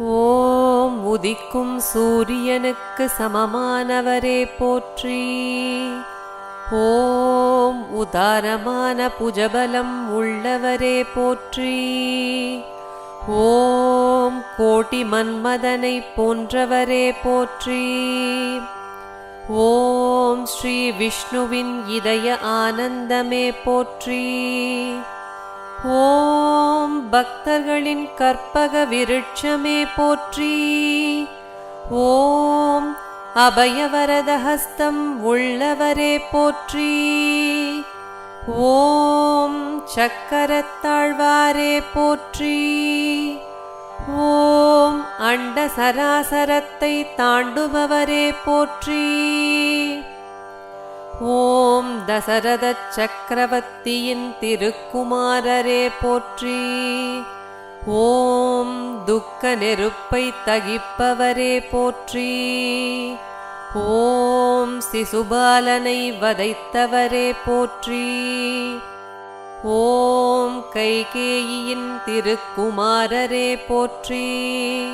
ஓம் உதிக்கும் சூரியனுக்கு சமமானவரே போற்றி. ஓம் உதாரமான புஜபலம் உள்ளவரே போற்றி. ஓம் கோட்டி மன்மதனை போன்றவரே போற்றி. ஓம் ஸ்ரீ விஷ்ணுவின் இதய ஆனந்தமே போற்றி. ஓம் பக்தர்களின் கற்பக விருட்சமே போற்றி. ஓம் அபயவரதஹஸ்தம் உள்ளவரே போற்றி. ஓம் சக்கரத்தாழ்வாரே போற்றி. ஓம் அண்ட சராசரத்தை தாண்டுபவரே போற்றி. ஓம் தசரத சக்கரவர்த்தியின் திருக்குமாரரே போற்றி. ஓம் துக்க நெருப்பை தகிப்பவரே போற்றி. ஓம் சிசுபாலனை வதைத்தவரே போற்றி. ஓம் கைகேயின் திருக்குமாரரே போற்றி.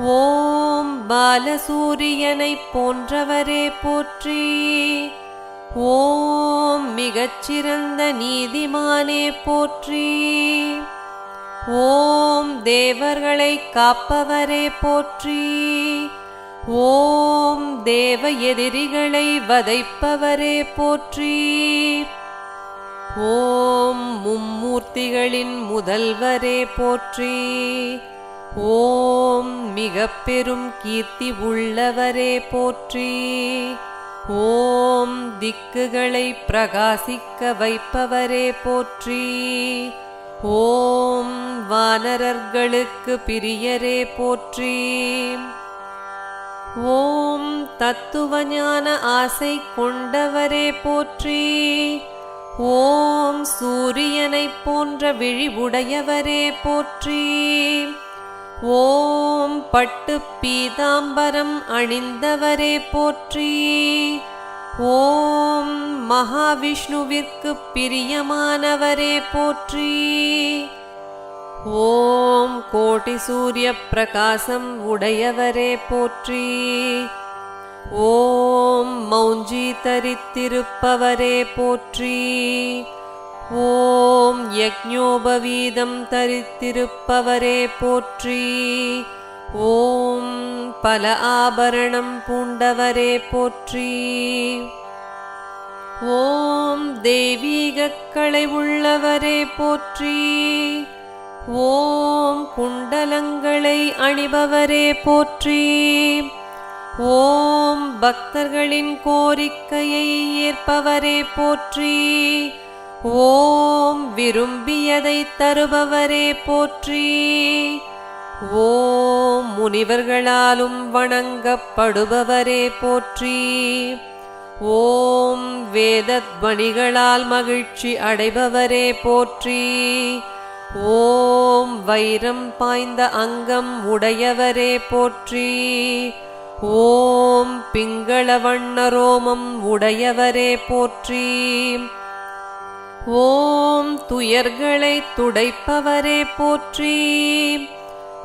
ஓம் பாலசூரியனைப் போன்றவரே போற்றி. ஓம் மிகச்சிறந்த நீதிமானே போற்றி. ஓம் தேவர்களை காப்பவரே போற்றி. ஓம் தேவ எதிரிகளை வதைப்பவரே போற்றி. ஓம் மும்மூர்த்திகளின் முதல்வரே போற்றி. ஓம் மிக பெரும் கீர்த்தி உள்ளவரே போற்றி. ஓம் திக்குகளை பிரகாசிக்க வைப்பவரே போற்றி. ஓம் வானரர்களுக்கு பிரியரே போற்றி. ஓம் தத்துவஞான ஆசை கொண்டவரே போற்றி. ஓம் சூரியனைப் போன்ற விழிவுடையவரே போற்றி. ஓம் பட்டு பீதாம்பரம் அணிந்தவரே போற்றி. ஓம் மகாவிஷ்ணுவிற்கு பிரியமானவரே போற்றி. ஓம் கோட்டி சூரிய பிரகாசம் உடையவரே போற்றி. ஓம் மௌஞ்சி தரித்திருப்பவரே போற்றி. ஓம் யக்ஞோபவீதம் தரித்திருப்பவரே போற்றி. ஓம் பல ஆபரணம் பூண்டவரே போற்றி. ஓம் தெய்வீகக்கலை உள்ளவரே போற்றி. ஓம் குண்டலங்களை அணிபவரே போற்றி. ஓம் பக்தர்களின் கோரிக்கையை ஏற்பவரே போற்றி. ஓம் விரும்பியதை தருபவரே போற்றி. ஓம் முனிவர்களாலும் வணங்கப்படுபவரே போற்றி. ஓம் வேதத்வணிகளால் மகிழ்ச்சி அடைபவரே போற்றி. ஓம் வைரம் பாய்ந்த அங்கம் உடையவரே போற்றி. ஓம் பிங்கள வண்ண ரோமம் உடையவரே போற்றி. ஓம் துயர்களை துடைப்பவரே போற்றி.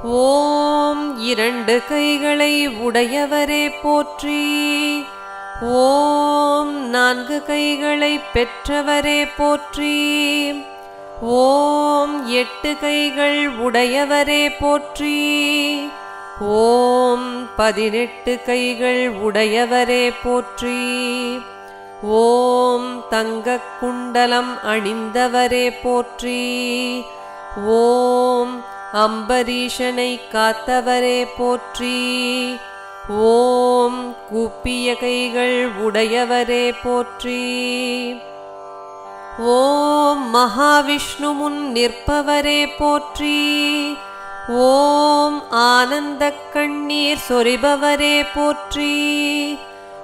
ஓம் இரண்டு கைகளை உடையவரே போற்றி. ஓம் நான்கு கைகளை பெற்றவரே போற்றி. ஓம் எட்டு கைகள் உடையவரே போற்றி. ஓம் பதினெட்டு கைகள் உடையவரே போற்றி. ஓம் தங்க குண்டலம் அணிந்தவரே போற்றி. ஓம் அம்பரீஷனை காத்தவரே போற்றி. ஓம் கூப்பிய கைகள் உடையவரே போற்றி. ஓம் மகாவிஷ்ணு முன் நிற்பவரே போற்றி. ஓம் ஆனந்த கண்ணீர் சொரிபவரே போற்றி.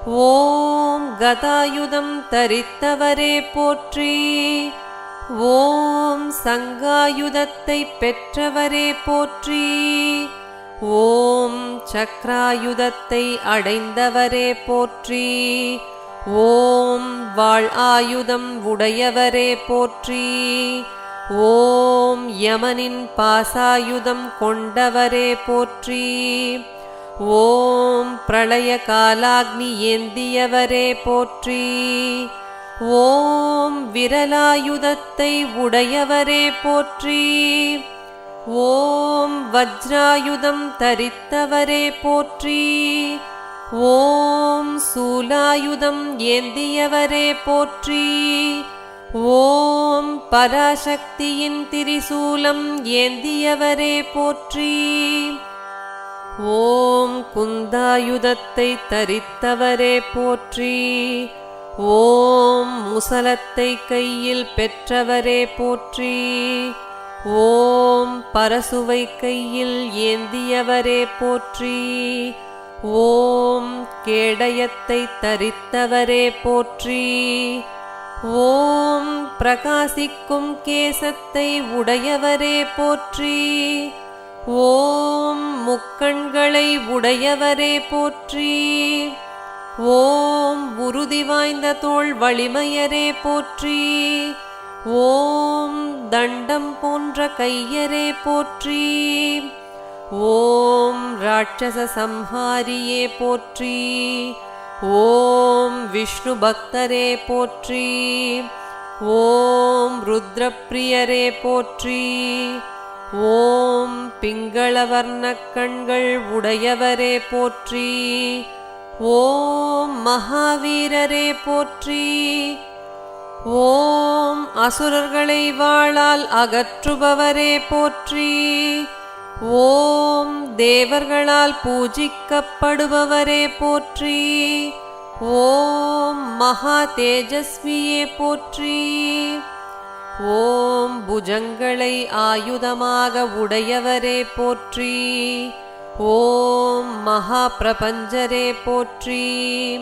ஓம் கதாயுதம் தரித்தவரே போற்றி. ஓம் சங்காயுதத்தை பெற்றவரே போற்றி. ஓம் சக்ராயுதத்தை அடைந்தவரே போற்றி. ஓம் வாழ் ஆயுதம் உடையவரே போற்றி. ஓம் யமனின் பாசாயுதம் கொண்டவரே போற்றி. ஓம் பிரளய காலாக்னி ஏந்தியவரே போற்றி. ஓம் விரலாயுதத்தை உடையவரே போற்றி. ஓம் வஜ்ராயுதம் தரித்தவரே போற்றி. ஓம் சூலாயுதம் ஏந்தியவரே போற்றி. ஓம் பராசக்தியின் திரிசூலம் ஏந்தியவரே போற்றி. ஓம் குந்தாயுதத்தை தரித்தவரே போற்றி. ஓம் முசலத்தை கையில் பெற்றவரே போற்றி. ஓம் பரசுவை கையில் ஏந்தியவரே போற்றி. ஓம் கேடயத்தை தரித்தவரே போற்றி. ஓம் பிரகாசிக்கும் கேசத்தை உடையவரே போற்றி. ஓம் முக்கண்களை உடையவரே போற்றி. ஓம் உறுதி வாய்ந்த தோள் வலிமையரே போற்றி. ஓம் தண்டம் போன்ற கையரே போற்றி. ஓம் ராட்சச சம்ஹாரியே போற்றி. ஓம் விஷ்ணு பக்தரே போற்றி. ஓம் ருத்ரப்பிரியரே போற்றி. ஓம் பிங்களவர்ண கண்கள் உடையவரே போற்றி. ஓம் மகாவீரரே போற்றி. ஓம் அசுரர்களை வாளால் அகற்றுபவரே போற்றி. ஓம் தேவர்களால் பூஜிக்கப்படுபவரே போற்றி. ஓம் மகா தேஜஸ்வியே போற்றி. ஓம் புஜங்களை ஆயுதமாக உடையவரே போற்றி. ஓம் மகா பிரபஞ்சரே போற்றி.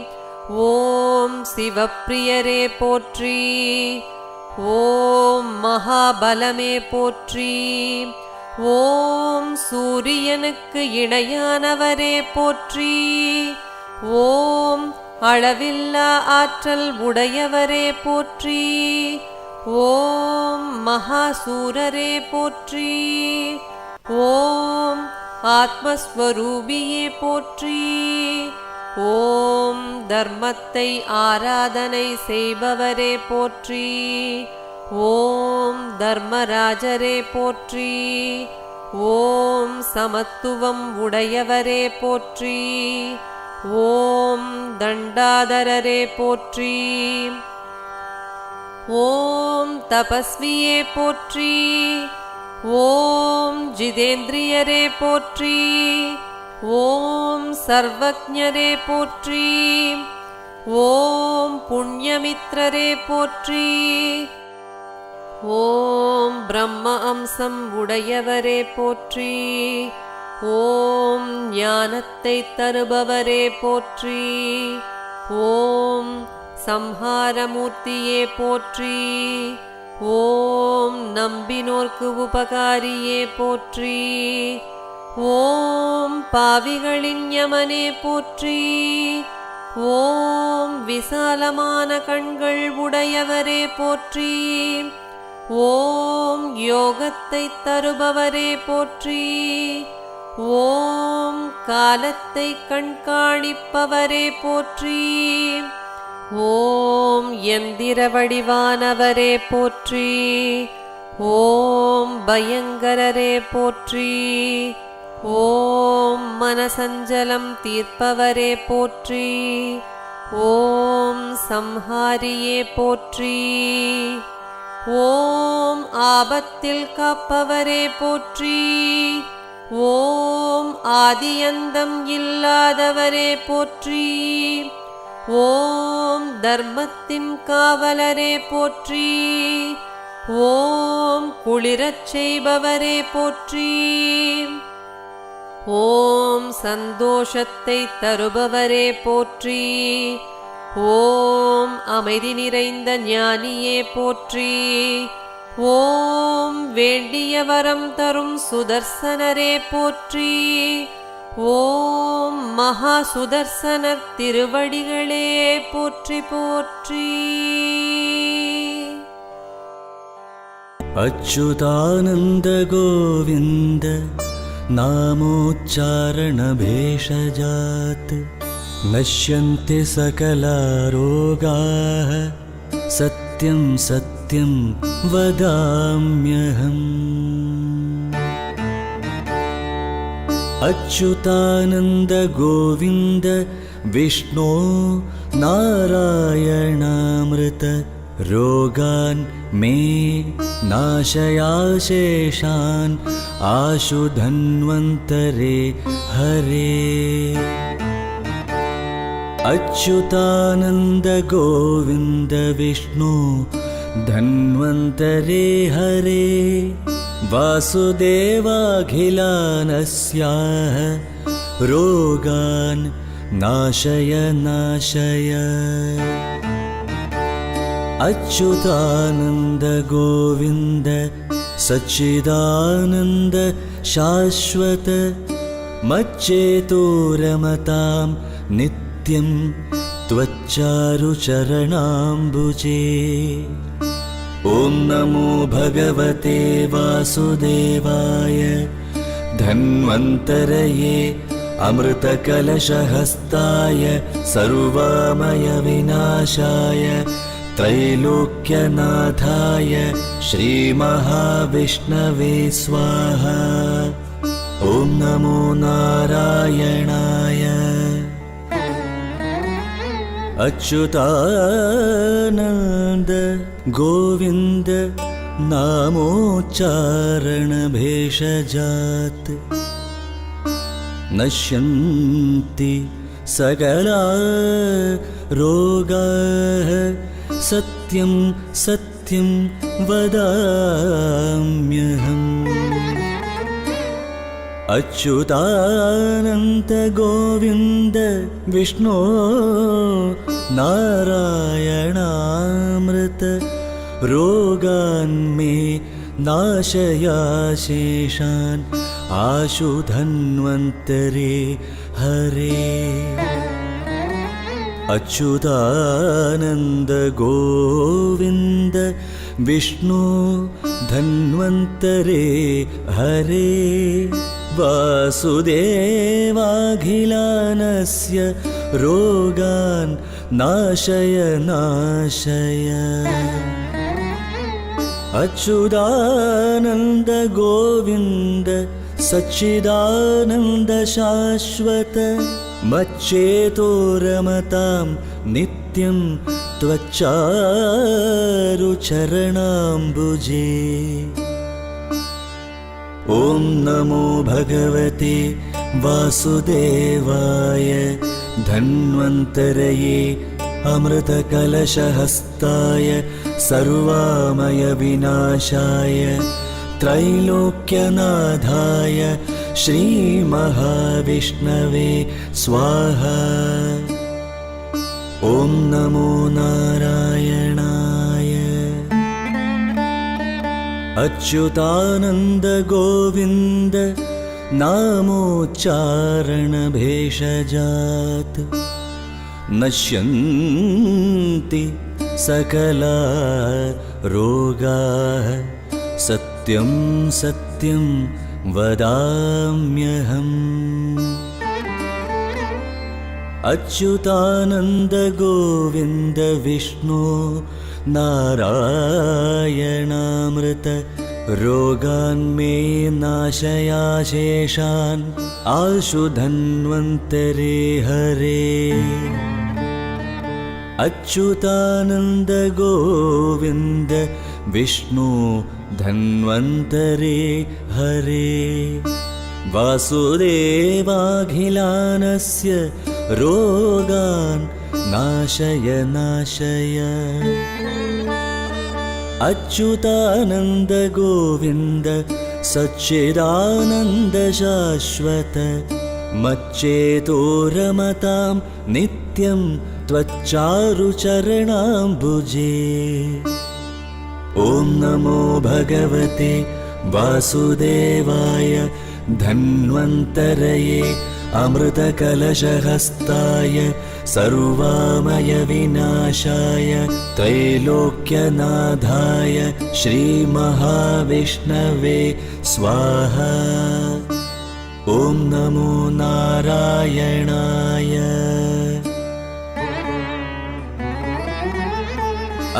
ஓம் சிவப்பிரியரே போற்றி. ஓம் மகாபலமே போற்றி. ஓம் சூரியனுக்கு இணையானவரே போற்றி. ஓம் அளவில்லா ஆற்றல் உடையவரே போற்றி. ஓம் மகாசூரரே போற்றி. ஓம் ஆத்மஸ்வரூபியே போற்றி. ஓம் தர்மத்தை ஆராதனை செய்பவரே போற்றி. ஓம் தர்மராஜரே போற்றி. ஓம் சமத்துவம் உடையவரே போற்றி. ஓம் தண்டாதரரே போற்றி. ஓம் தபஸ்வியே போற்றி ஓம் ஜிதேந்திரியரே போற்றி ஓம் சர்வஜரே போற்றி ஓம் புண்ணியமித்ரரே போற்றி. ஓம் பிரம்ம அம்சம் உடையவரே போற்றி ஓம் ஞானத்தை தருபவரே போற்றி ஓம் சம்ஹாரமூர்த்தியே போற்றி. ஓம் நம்பினோர்க்கு உபகாரியே போற்றி. ஓம் பாவிகளின் யமனே போற்றி. ஓம் விசாலமான கண்கள் உடையவரே போற்றி. ஓம் யோகத்தை தருபவரே போற்றி. ஓம் காலத்தை கண்காணிப்பவரே போற்றி. ஓம் எந்திர வடிவானவரே போற்றி. ஓம் பயங்கரரே போற்றி. ஓம் மனசஞ்சலம் தீர்ப்பவரே போற்றி. ஓம் சம்ஹாரியே போற்றி. ஓம் ஆபத்தில் காப்பவரே போற்றி. ஓம் ஆதியந்தம் இல்லாதவரே போற்றி. ஓம் தர்மத்தின் காவலரே போற்றி. ஓம் குளிரச் செய்பவரே போற்றி. ஓம் சந்தோஷத்தை தருபவரே போற்றி. ஓம் அமைதி நிறைந்த ஞானியே போற்றி. ஓம் வேண்டிய வரம் தரும் சுதர்சனரே போற்றி. ஓம் மகா சுதர்சனர் திருவடிகளே போற்றி போற்றி अच्युतानन्द गोविन्द नामोच्चारणभेषजात् नश्यन्ति सकलारोगाः सत्यं सत्यं वदाम्यहम् अच्युतानन्द गोविन्द विष्णो नारायणामृत रोगान् मे नाशयाशेषान् आशु धन्वन्तरे हरे। अच्युतानन्द गोविन्द विष्णु धन्वन्तरे हरे वासुदेवाखिलानस्याः रोगान् नाशय नाशय। अच्युतानन्द गोविन्द सच्चिदानन्द शाश्वत मच्चेतो रमतां नित्यं त्वच्चारुचरणाम्बुजे ॐ नमो भगवते वासुदेवाय धन्वन्तरये अमृतकलशहस्ताय सर्वामयविनाशाय त्रैलोक्यनाथाय श्रीमहाविष्णवे स्वाहा। ॐ नमो नारायणाय अच्युतानन्द गोविन्द नामोच्चारणभेषजात्। नश्यन्ति सकला रोगाः सत्यं सत्यं वदाम्यहम् अच्युतानन्त गोविन्द विष्णो नारायणामृत रोगान्मे नाशयाशेषान् आशु धन्वन्तरे हरे अच्युतानन्द गोविन्द विष्णु धन्वन्तरे हरे वासुदेवाखिलानस्य रोगान् नाशय नाशय अच्युतानन्द गोविन्द सच्चिदानन्द शाश्वत मच्चेतो रमतां नित्यं त्वच्चारुचरणाम्बुजे ॐ नमो भगवते वासुदेवाय धन्वन्तरये अमृतकलशहस्ताय सर्वामयविनाशाय त्रैलोक्यनाथाय श्रीमहाविष्णवे स्वाहा। ॐ नमो नारायणाय अच्युतानन्द गोविन्द नामोच्चारणभेषजात्। नश्यन्ति सकला रोगाः सत्यं सत्यं वदाम्यहम्। अच्युतानन्द गोविन्द विष्णु नारायणामृत रोगान्मे नाशयाशेषान् आशु धन्वन्तरे हरे। अच्युतानन्द गोविन्द विष्णु धन्वन्तरे हरे। वासुदेवाखिलानस्य रोगान् नाशय नाशय अच्युतानन्द गोविन्द सच्चिदानन्द शाश्वत मच्चेतो रमतां नित्यं त्वच्चारुचरणाम्बुजे ॐ नमो भगवते वासुदेवाय धन्वन्तरये अमृतकलशहस्ताय सर्वामयविनाशाय त्रैलोक्यनाथाय श्रीमहाविष्णवे स्वाहा। ॐ नमो नारायणाय।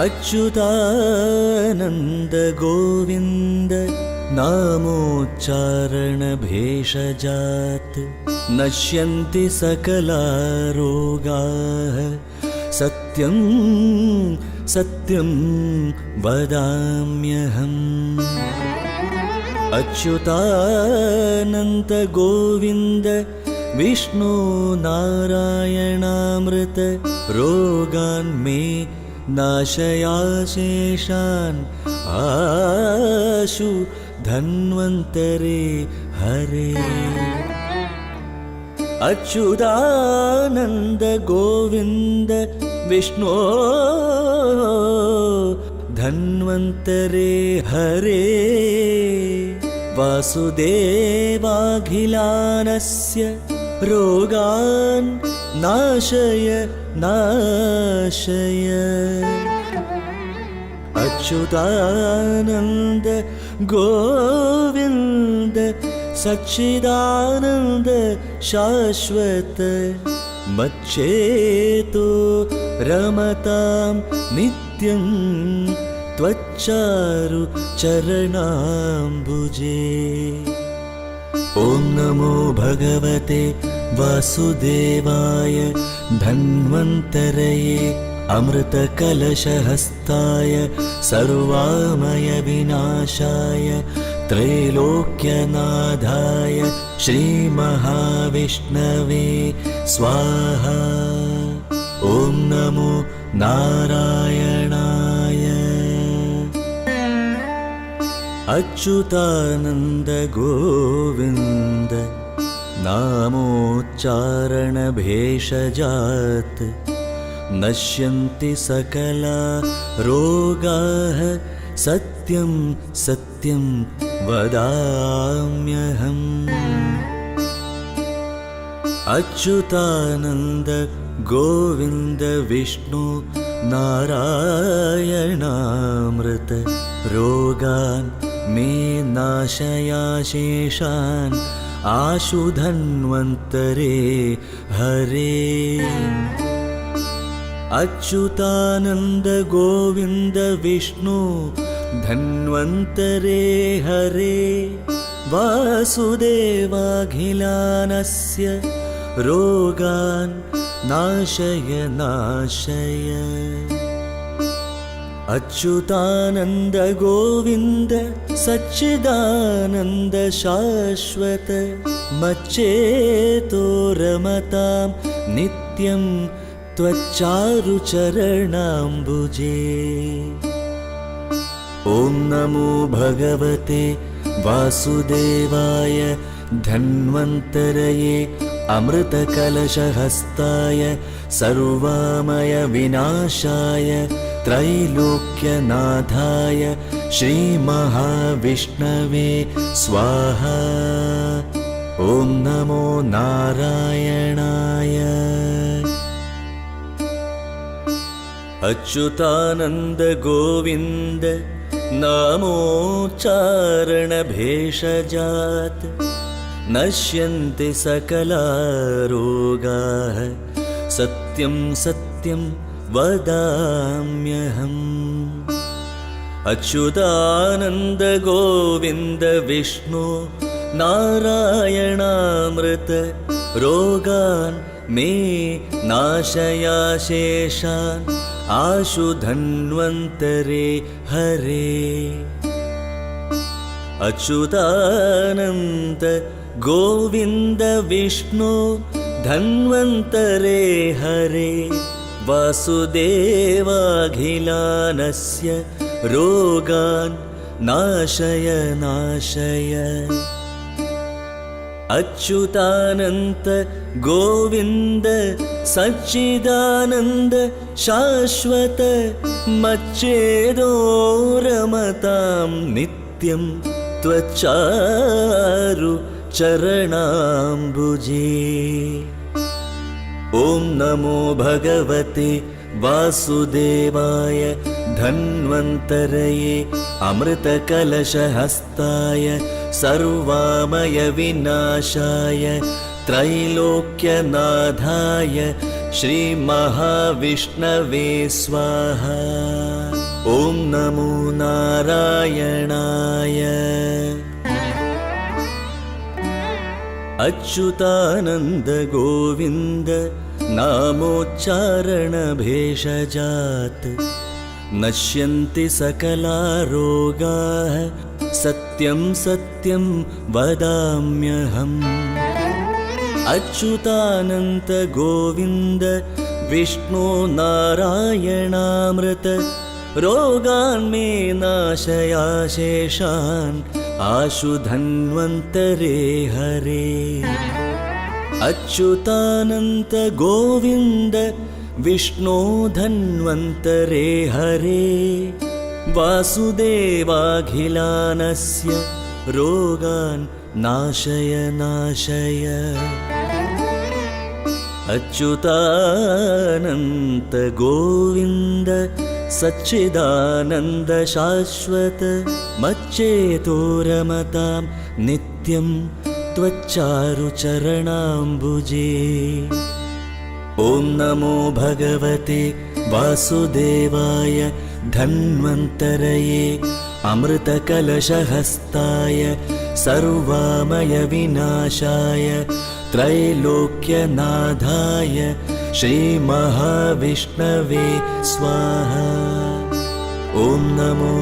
अच्युतानन्द गोविन्द नामोच्चारणभेषजात्। नश्यन्ति सकलारोगाः। सत्यं सत्यं वदाम्यहम्। अच्युतानन्त विष्णु नारायणामृत रोगान् मे नाशयाशेषान् आशु धन्वन्तरे हरे। अच्युतानन्द गोविन्द विष्णो धन्वन्तरे हरे। वासुदेवाखिलानस्य रोगान् नाशय नाशय। अच्युतानन्द गोविन्द सच्चिदानन्द शाश्वत मच्चेतो रमतां नित्यं त्वच्चारु चरणाम्बुजे ॐ नमो भगवते वासुदेवाय धन्वन्तरये अमृतकलशहस्ताय सर्वामयविनाशाय त्रैलोक्यनाथाय श्रीमहाविष्णवे स्वाहा। ॐ नमो नारायणाय। अच्युतानन्द गोविन्द नामोच्चारणभेषजात् नश्यन्ति सकला रोगाः सत्यं सत्यं वदाम्यहम् अच्युतानन्द गोविन्द विष्णु नारायणामृत रोगान् मे नाशयाशेषान् आशु धन्वन्तरे हरे अच्युतानन्द गोविन्द विष्णु धन्वन्तरे हरे वासुदेवाखिलानस्य रोगान् नाशय नाशय। अच्युतानन्द गोविन्द सच्चिदानन्द शाश्वत मच्चेतो रमतां नित्यं त्वच्चारुचरणाम्बुजे। ॐ नमो भगवते वासुदेवाय धन्वन्तरये अमृतकलशहस्ताय सर्वामयविनाशाय त्रैलोक्यनाथाय श्रीमहाविष्णवे स्वाहा। ॐ नमो नारायणाय अच्युतानन्द गोविन्द नामोच्चारणभेषजात् नश्यन्ति सकलारोगाः सत्यं सत्यं वदाम्यहम् अच्युतानन्द गोविन्द विष्णु नारायणामृत रोगान् मे नाशयाशेषान् आशु धन्वन्तरे हरे। गोविन्द विष्णु धन्वन्तरे हरे। वासुदेवाखिलानस्य रोगान् नाशय नाशय। अच्युतानन्त गोविन्द सच्चिदानन्द शाश्वत मच्चेदो रमतां नित्यं त्वच्चारु चरणाम्बुजे ॐ नमो भगवते वासुदेवाय धन्वन्तरये अमृतकलशहस्ताय सर्वामयविनाशाय त्रैलोक्यनाथाय श्रीमहाविष्णवे स्वाहा। ॐ नमो नारायणाय। अच्युतानन्द गोविन्द नामोच्चारणभेषजात्। नश्यन्ति सकला रोगाः सत्यं सत्यं वदाम्यहम् अच्युतानन्त गोविन्द विष्णो नारायणामृत रोगान् मे नाशयाशेषान् आशु धन्वन्तरे हरे अच्युतानन्त गोविन्द विष्णो धन्वन्तरे हरे वासुदेवाखिलानस्य रोगान् नाशय नाशय। अच्युतानन्त गोविन्द सच्चिदानन्द शाश्वत मच्चेतोरमतां नित्यं त्वच्चारुचरणाम्बुजे ॐ नमो भगवते वासुदेवाय धन्वन्तरये अमृतकलशहस्ताय सर्वामयविनाशाय त्रैलोक्यनाथाय श्रीमहाविष्णवे स्वाहा। ॐ नमो